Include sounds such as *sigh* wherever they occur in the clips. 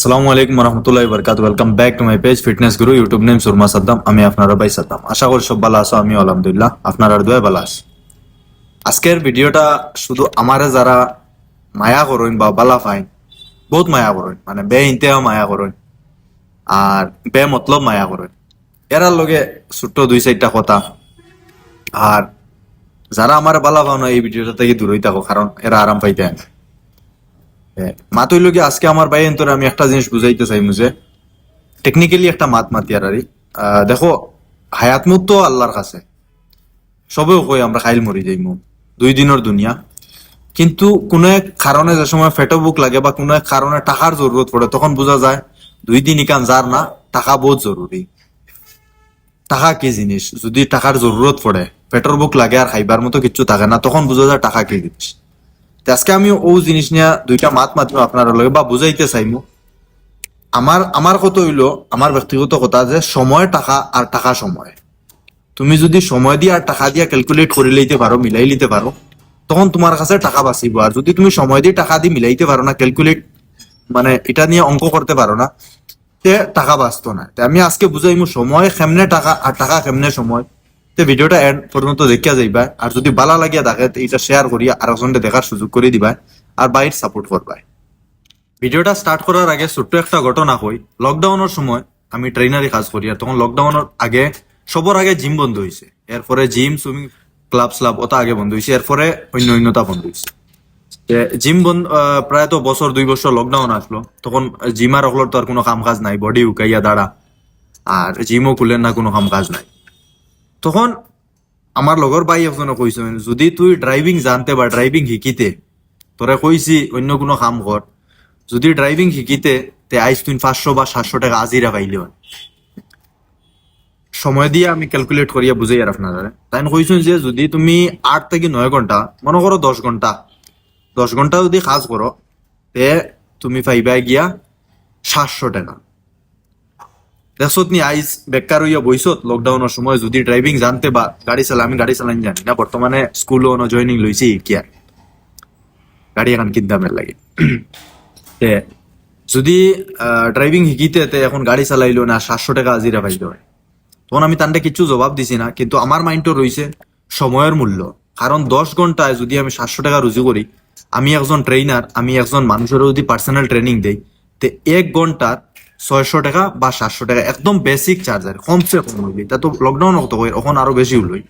আসসালামু আলাইকুম রহমতুল্লাহ বরকাত welcome back to my page fitness guru YouTube name Surma Saddam আমি আপনারা ভাই সাদ্দাম। আশা করি সব ভালো আছো আমি আলহামদুলিল্লাহ। আপনারা দোয়া ভালো আছি। আজকের ভিডিওটা শুধু আমারে যারা মায়া করইন বা বালা ফাইন বহুত মায়া করইন মানে বে ইনতেও মায়া করইন আর বে মতলব মায়া করইন এরার লগে ছোট্ট দুই চারটা কথা। আর যারা আমার বালা পাও না, এই ভিডিওটা থেকে দূরই থাকো, কারণ এরা আরাম পাইতে না মাতই লোকে আজকে আমার ভাই এন্তরে আমি একটা জিনিস বুঝাইতে চাই মুঝে টেকনিক্যালি একটা মাত মাতি আর। দেখো, হায়াত মুত তো আল্লাহর কাছে। সবে কই আমরা খাইল মরি যাইমু। দুই দিনের দুনিয়া। কিন্তু কোনো এক কারণে যে সময় ফেটো বুক লাগে বা কোনো এক কারণে টাকার জরুরত পড়ে, তখন বোঝা যায় দুই দিন ইকান যার না, টাকা বহুত জরুরি। টাকা কি জিনিস? যদি টাকার জরুরত পড়ে পেট্রোল বুক লাগে আর খাইবার মতো কিছু থাকে না, তখন বোঝা যায় টাকা কি জিনিস। আজকে আমি ও জিনিস নিয়ে দুইটা মাত মাতিম আপনার লগে বা বুঝাইতে চাইমু। আমার আমার কত হইল আমার ব্যক্তিগত কথা যে সময়, টাকা আর টাকা সময়। তুমি যদি সময় দিয়ে আর টাকা দিয়ে ক্যালকুলেট করে লইতে পারো মিলাই লিতে পারো তখন তোমার কাছে টাকা বাঁচিব। আর যদি তুমি সময় দিয়ে টাকা দিয়ে মিলাইতে পারো না ক্যালকুলেট মানে এটা নিয়ে অঙ্ক করতে পারো না, তে টাকা বাঁচতো না। আমি আজকে বুঝাইমু সময় কেমনে টাকা আর টাকা কেমনে সময়। তে ভিডিওটা এন্ড পর্যন্ত দেখিয়া যাইবা, আর যদি ভালো লাগিয়া থাকে এটা শেয়ার করিয়া আর একজনকে দেখার সুযোগ করে দিবা আর বাইর সাপোর্ট করবা। ভিডিওটা স্টার্ট করার আগে ছোট্ট একটা ঘটনা হই লকডাউনের সময় আমি ট্রেনারি কাজ করি, আর তখন লকডাউনের আগে সবার আগে জিম বন্ধ হয়েছে এরপরে জিম সুইমিং ক্লাব স্লাব ওটা আগে বন্ধ হয়েছে এরপরে অন্য অন্যতা বন্ধ হয়েছে জিম বন্ধ প্রায় তো বছর দুই বছর লকডাউন আসলো তখন জিম আর অকলোর তো আর কোনো কাম কাজ নাই বডি উকাইয়া দাঁড়া। আর জিমও খুলেন না, কোনো কাম কাজ নাই। তখন আমার লগর ভাই একজনে কইছেন যদি তুই ড্রাইভিং জানতে বা ড্রাইভিং শিকিতে তোরে কইছি অন্য কোনো কাম কর যদি ড্রাইভিং শিকিতে, তে আইস তুই পাঁচশো বা সাতশো টাকা আজিরা পাইলে হয় সময় দিয়ে আমি ক্যালকুলেট করিয়া বুঝাই আর আপনাদের তাই কইছেন যে, যদি তুমি আট থেকে নয় ঘণ্টা মনে করো দশ ঘণ্টা দশ ঘণ্টা যদি কাজ করো তে তুমি পাইবা গিয়া সাতশো টাকা। দেখছত নি আইস বেকার হইয়া বইছত লকডাউনের সময় যদি ড্রাইভিং জানতে বা গাড়ি চালা, আমি গাড়ি চালানি জানি। না বর্তমানে স্কুলও জয়নিং লইছি কি আর। গাড়ি এখন কিনতামের লাগে। যদি ড্রাইভিং শিকিতে এখন গাড়ি চালাইলো না, সাতশো টাকা আজিরা হয় তখন আমি তান্ডে কিছু জবাব দিছি না, কিন্তু আমার মাইন্ডও রয়েছে সময়ের মূল্য। কারণ দশ ঘন্টায় যদি আমি সাতশো টাকা রুজু করি আমি একজন ট্রেনার আমি একজন মানুষেরও যদি পার্সোনাল ট্রেনিং দেই, তে এক ঘণ্টার ছয়শো টাকা বা সাতশো টাকা, একদম বেসিক চার্জার কমসে কম হইলি তা তো লকডাউন কত হয় এখন আরও বেশি হইলই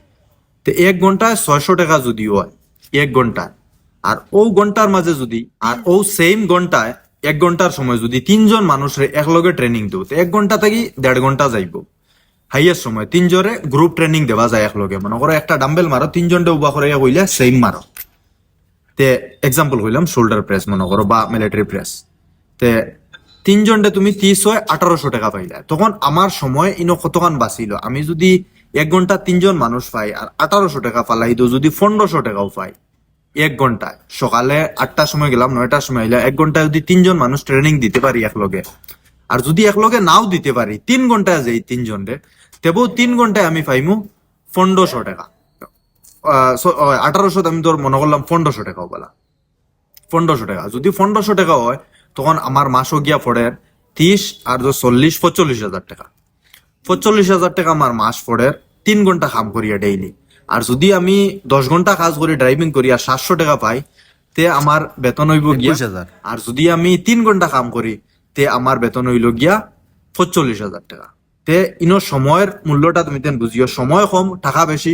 তো এক ঘন্টায় ছয়শো টাকা যদি হয়, এক ঘন্টায় আর ও ঘণ্টার মাঝে যদি আর ও সেম ঘন্টায় এক ঘণ্টার সময় যদি তিনজন মানুষের একলগে ট্রেনিং দেব তো এক ঘণ্টা থেকে দেড় ঘণ্টা যাইব। হাইয়েস্ট সময়, তিনজনে গ্রুপ ট্রেনিং দেওয়া যায় একলগে। মনে করো একটা ডাম্বেল মারো তিনজনটা উবা করে কইলে সেম মারো তে এক্সাম্পল কইলাম শোল্ডার প্রেস মনে করো বা মিলিটারি প্রেস তে তিনজনটা তুমি ত্রিশ হয় আঠারোশো টাকা পাইলা। তখন আমার সময় ইনো কতখান বাঁচিল? আমি যদি এক ঘণ্টা তিনজন মানুষ পাই আর আঠারোশো টাকা পালাই তো যদি পনেরোশো টাকাও পাই, এক ঘন্টায় সকালে আটটার সময় গেলাম নয়টার সময় এলাম এক ঘন্টায় যদি তিনজন মানুষ ট্রেনিং দিতে পারি একলগে। আর যদি একলগে নাও দিতে পারি তিন ঘন্টায় যাই তিনজনরে তেবু তিন ঘন্টায় আমি পাইমু পনেরোশো টাকা। আঠারোশো আমি তোর মনে করলাম পনেরোশো টাকাও বলা পনেরোশো টাকা। যদি পনেরোশো টাকা হয় তখন আমার মাসও গিয়া পড়ে ত্রিশ আর চল্লিশ পঁচল্লিশ হাজার টাকা। পঁচল্লিশ হাজার টাকা আমার মাস পড়ে তিন ঘণ্টা কাম করিয়া ডেইলি আর যদি আমি দশ ঘণ্টা কাজ করি ড্রাইভিং করি আর সাতশো টাকা পাই তে আমার বেতন হইব গিয়া 21,000 আর যদি আমি তিন ঘণ্টা কাম করি তে আমার বেতন হইল গিয়া পঁচল্লিশ হাজার টাকা। তে ইনো সময়ের মূল্যটা তুমি তেন বুঝিও। সময় কম টাকা বেশি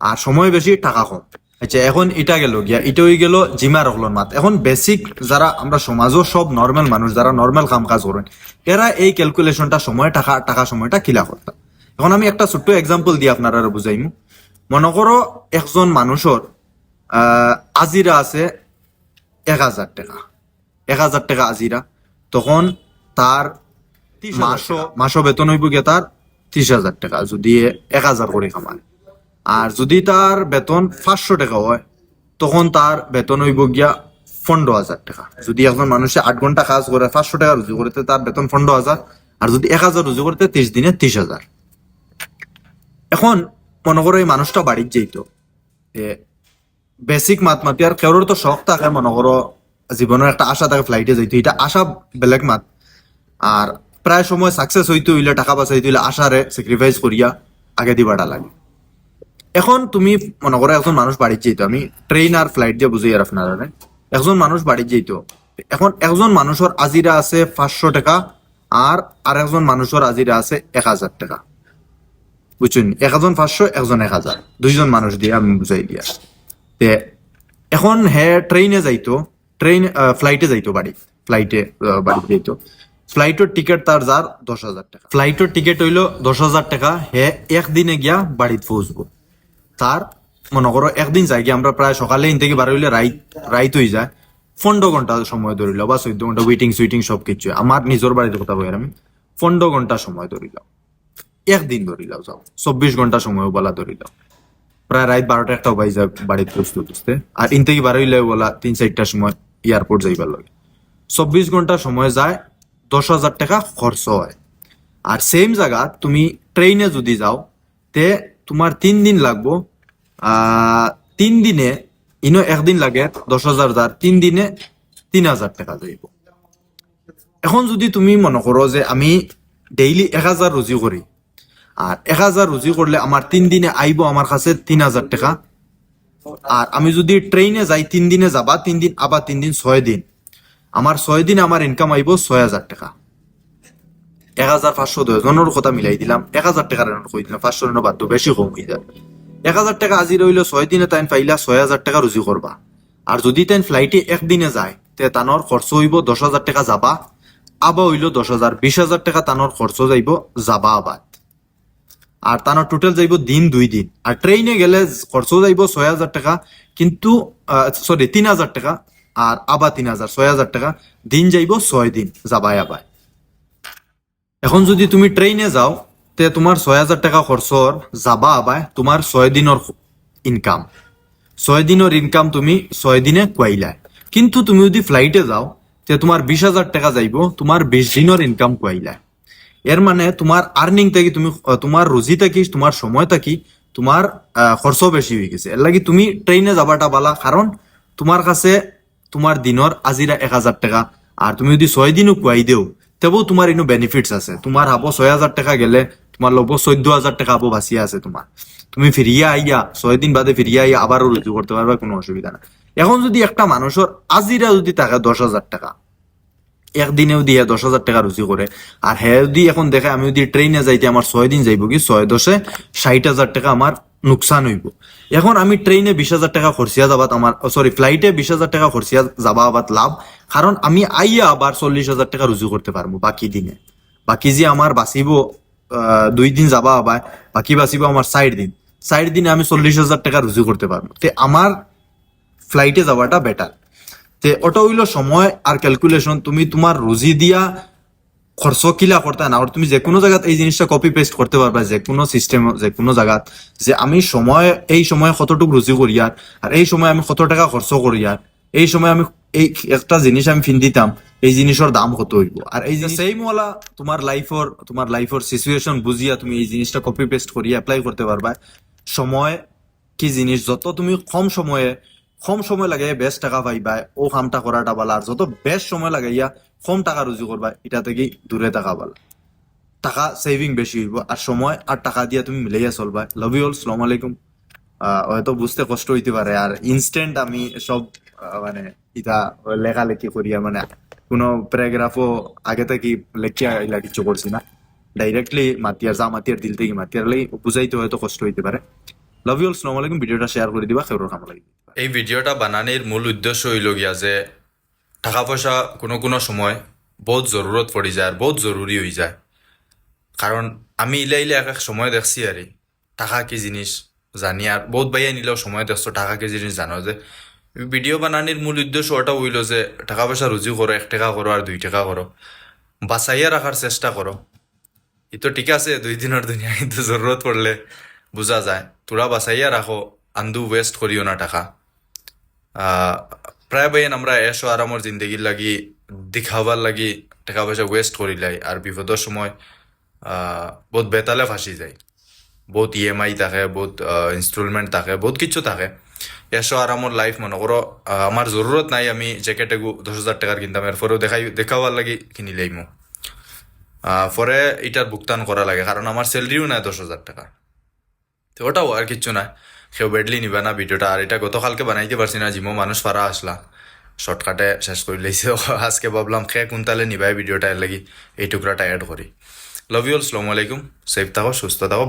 আর সময় বেশি টাকা কম। আচ্ছা এখন এটা গেল গিয়া এটা হয়ে গেল জিমা রকলন মাত। এখন বেসিক যারা আমরা সমাজও সব নর্মাল মানুষ যারা নর্মাল কাম কাজ করেন এরা এই ক্যালকুলেশনটা সময় টাকা টাকা সময়টা কিলা করতাম? এখন আমি একটা ছোট্ট এক্সাম্পল দিয়ে আপনারা বুঝাইমু মনে করো একজন মানুষের আহ, আজিরা আছে এক হাজার টাকা। এক হাজার টাকা আজিরা তখন তার মাসও মাসও বেতন হইব গিয়ে তার ত্রিশ হাজার টাকা যদি এক হাজার করে কামায়। আর যদি তার বেতন পাঁচশো টাকা হয়, তখন তার বেতন হইব গিয়া পনেরো হাজার টাকা। যদি একজন মানুষে আট ঘণ্টা কাজ করে, পাঁচশো টাকা রুজু করতে তার বেতন পনেরো হাজার। আর যদি এক হাজার রুজু করতে ত্রিশ দিনে ত্রিশ হাজার এখন মনে করো এই মানুষটা বাড়ির যেত বেসিক মাত মাতি আর কেউর তো শখ থাকে মনে করো জীবনের একটা আশা থাকে ফ্লাইটে যাইতো। এটা আশা বেলেগ মাত। আর প্রায় সময় সাকসেস হইতে হইলে, টাকা বাঁচাইতে হইলে আশারে স্যাক্রিফাইস করিয়া আগে দিবাটা লাগে। এখন তুমি মনে করো একজন মানুষ বাড়ির যেত আমি ট্রেন আর ফ্লাইট দিয়ে বুঝি আর আপনারা একজন মানুষ বাড়ির যেত এখন একজন মানুষের আজিরা আছে পাঁচশো টাকা আর আর একজন মানুষের আজিরা আছে এক হাজার টাকা। বুঝছেন? এক একজন পাঁচশো, একজন এক হাজার। দুইজন মানুষ দিয়ে আমি বুঝাই দিয়া। তে এখন হে ট্রেনে যাইতো ট্রেন ফ্লাইটে যাইতো বাড়ি। ফ্লাইটে বাড়ি যাইতো। ফ্লাইটের টিকিট তার যার দশ হাজার টাকা। ফ্লাইটের টিকিট হইল দশ হাজার টাকা। হে একদিনে গিয়া বাড়িতে পৌঁছবো। তার, মনে করো, একদিন যাই কি আমরা প্রায় সকালে ইন থেকে বার হইলে রাইত রাইত হয়ে যায়। পনেরো ঘণ্টা সময় ধরিল, বা চোদ্দ ঘণ্টা ওয়েটিং সুইটিং সব কিছু। আমার নিজের বাড়িতে কথা বলি আমি, পনেরো ঘণ্টা সময় ধরিল। একদিন ধরিলাও যাও। চব্বিশ ঘণ্টা সময় বলা ধরিলাও প্রায় রাত বারোটা একটা বাই যায় বাড়িতে প্রস্তুত হচ্ছে আর ইন থেকে বার হইলে বলা তিন চারটার সময় এয়ারপোর্ট যাইবার লাগে। চব্বিশ ঘণ্টা সময় যায়, দশ হাজার টাকা খরচ হয়। আর সেম জায়গা, তুমি ট্রেনে যদি যাও, তে তোমার তিন দিন লাগবো। তিন দিনে, ইনো একদিন লাগে, দশ হাজার যার, তিন দিনে তিন হাজার টাকা যাইব এখন যদি তুমি মনে করো যে আমি ডেইলি এক হাজার রুজি করি আর এক হাজার রুজি করলে আমার তিন দিনে আইব আমার কাছে তিন হাজার টাকা, আর আমি যদি ট্রেনে যাই, তিন দিনে যাবা, তিন দিন আবার তিন দিন ছয় দিন আমার ছয় দিন আমার ইনকাম আইব ছয় হাজার টাকা। এক হাজার পাঁচশো দশজনের কথা মিলাই দিলাম এক হাজার টাকার কই দিলাম পাঁচশো বাদ দিও, বেশি কম হয়ে যায়। এক হাজার টাকা আজি রইল ছয় দিনে তাইন পাইলা ছয় হাজার টাকা রুজি করবা আর যদি তাইন ফ্লাইটে একদিনে যায় তে তানোর খরচ হইব দশ হাজার টাকা যাবা আবা হইল দশ হাজার বিশ হাজার টাকা তানোর খরচ যাইব যাবা আবাদ। আর তানোর টোটাল যাইব দিন দুই দিন। আর ট্রেনে গেলে খরচ যাইব ছয় হাজার টাকা কিন্তু সরি তিন হাজার টাকা আর আবা তিন হাজার ছয় হাজার টাকা দিন যাইব ছয় দিন যাবাই আবাই। এখন যদি তুমি ট্রেনে যাও, তে তোমার ছয় হাজার টাকা খরচর যাবা আবাই তোমার ছয় দিনের ইনকাম ছয় দিনের ইনকাম তুমি ছয় দিনে কুয়াইলা কিন্তু তুমি যদি ফ্লাইটে যাও, তে তোমার বিশ হাজার টাকা যাইব তোমার বিশ দিনের ইনকাম কুয়াইলা এর মানে তোমার আর্নিং থাকি তুমি তোমার রুজি থাকি তোমার সময় থাকি তোমার খরচ বেশি হয়ে গেছে। এর লাগি তুমি ট্রেনে যাবাটা বালা কারণ তোমার কাছে তোমার দিনের আজিরা এক হাজার টাকা। আর তুমি যদি ছয় দিনও কুয়াই দেও তেবো তোমার ইনো বেনিফিটস আছে। তোমার হাবো ছয় হাজার টাকা গেলে তোমার লব চোদ্দ হাজার টাকা হাবো বাঁচিয়া আছে তোমার তুমি ফিরিয়া আইয়া, ছয় দিন বাদে ফিরিয়া আইয়া আবারও রুজু করতে পারবা কোনো অসুবিধা না এখন যদি একটা মানুষের আজিরা যদি থাকে দশ হাজার টাকা, একদিনেও দিয়ে দশ হাজার টাকা রুজি করে আর হ্যাঁ যদি এখন দেখে আমি যদি ট্রেনে যাইতে আমার ছয় দিন যাইব কি, ছয় দশে ষাট হাজার টাকা আমার নুকসান হইব। এখন আমি ট্রেনে বিশ হাজার টাকা খরচিয়া যাবাত আমার সরি ফ্লাইটে বিশ হাজার টাকা খরচিয়া যাবা আবাদ লাভ, কারণ আমি আইয়া আবার চল্লিশ হাজার টাকা রুজু করতে পারব বাকি দিনে। বাকি যে আমার বাঁচিব দুই দিন যাবা আবার বাকি বাঁচিব আমার চার দিন। চার দিনে আমি চল্লিশ হাজার টাকা রুজু করতে পারব। তে আমার ফ্লাইটে যাওয়াটা বেটার তে ওটা হইল সময় আর ক্যালকুলেশন তুমি তোমার রুজি দিয়া খরচ কিলা করতে না তুমি যে কোনো জায়গাত এই জিনিসটা কপি পেস্ট করতে পারবা যে কোনো সিস্টেম যে কোনো জায়গাত যে আমি সময়, এই সময় কতটুকু রুজি করি আর আর এই সময় আমি কত টাকা খরচ করি আর এই সময় আমি এই একটা জিনিস আমি ফিন দিতাম এই জিনিসের দাম কত হইব? আর এই যে সেম ওলা তোমার লাইফর তোমার লাইফর সিচুয়েশন বুঝিয়া তুমি এই জিনিসটা কপি পেস্ট করিয়া অ্যাপ্লাই করতে পারবা। সময় কি জিনিস, যত তুমি কম সময়ে কম সময় লাগে, বেশ টাকা পাইবা ও কামটা করাটা বালা আর যত বেশ সময় লাগে লাগাইয়া কম টাকা রুজি করবা এটা থেকে দূরে টাকা বালা টাকা সেভিং বেশি হইব আর সময় আর টাকা দিয়া তুমি মিলাইয়া চলবা। লাভ ইউ অল সালাম আলাইকুম হয়তো বুঝতে কষ্ট হইতে পারে আর ইনস্ট্যান্ট আমি সব মানে ইটা লেখালেখি করিয়া মানে কোনো প্যারাগ্রাফও আগে থেকে লেখিয়া ইলা কিছু করছি না। ডাইরেক্টলি মাতিয়ার যা মাতিয়ার দিল থেকে মাতিয়ার লাগি বুঝাইতে হয়তো কষ্ট হইতে পারে লাভ ইউ অল সালাম আলাইকুম ভিডিওটা শেয়ার করে দিবা খেউর কাম লাগি এই ভিডিওটা বানানির মূল উদ্দেশ্য হইল গিয়া যে টাকা পয়সা কোনো কোনো সময় বহুত জরুরত পড়ি যায় আর বহুত জরুরি হয়ে যায়। কারণ আমি ইলে ইলে এক এক সময় দেখছি আরে টাকা কি জিনিস জানি আর বহুত বাইয়া নিলেও সময় দেখছ টাকা কি জিনিস জানো যে। ভিডিও বানানির মূল উদ্দেশ্য ওটা হইল যে টাকা পয়সা রুজি করো এক টাকা করো আর দুই টাকা করো বাঁচাইয়া রাখার চেষ্টা করো ই তো ঠিক আছে, দুই দিনের দুনিয়া কিন্তু জরুরত পড়লে বোঝা যায়। তোরা বাঁচাইয়া রাখো আন্দু ওয়েস্ট করিও না টাকা। আহ, প্রায় বাইন আমরা এসো আরামর জিন্দগির লাগি দেখাবার লাগি টাকা পয়সা ওয়েস্ট করিলাই আর বিপদের সময় বহুত বেতালে ফাঁসি যায়। বহুত ইএমআই থাকে বহুত ইনস্টলমেন্ট থাকে বহুত কিছু থাকে। এসো আরামর লাইফ মনে করো আমার জরুরত নাই আমি জ্যাকেট এগু দশ হাজার টাকার কিনতাম এরপরেও দেখাই দেখাবার লাগি কিনি লাইমু পরে এটার ভুগতান করা লাগে কারণ আমার স্যালারিও নাই দশ হাজার টাকা ওটাও আর কিচ্ছু না কেউ বেডলি নিবে না ভিডিওটা। আর এটা গতকালকে বানাইতে পারছি না, জিমো মানুষ পারা আসলা। শর্টকাটে শেষ করে লাইছে *laughs* আজকে ভাবলাম খে কোনতালে নিবাই ভিডিওটা এর লাগি এই টুকরাটা অ্যাড করি লভ ইউ সালামু আলাইকুম সেফ থাকো, সুস্থ থাকো।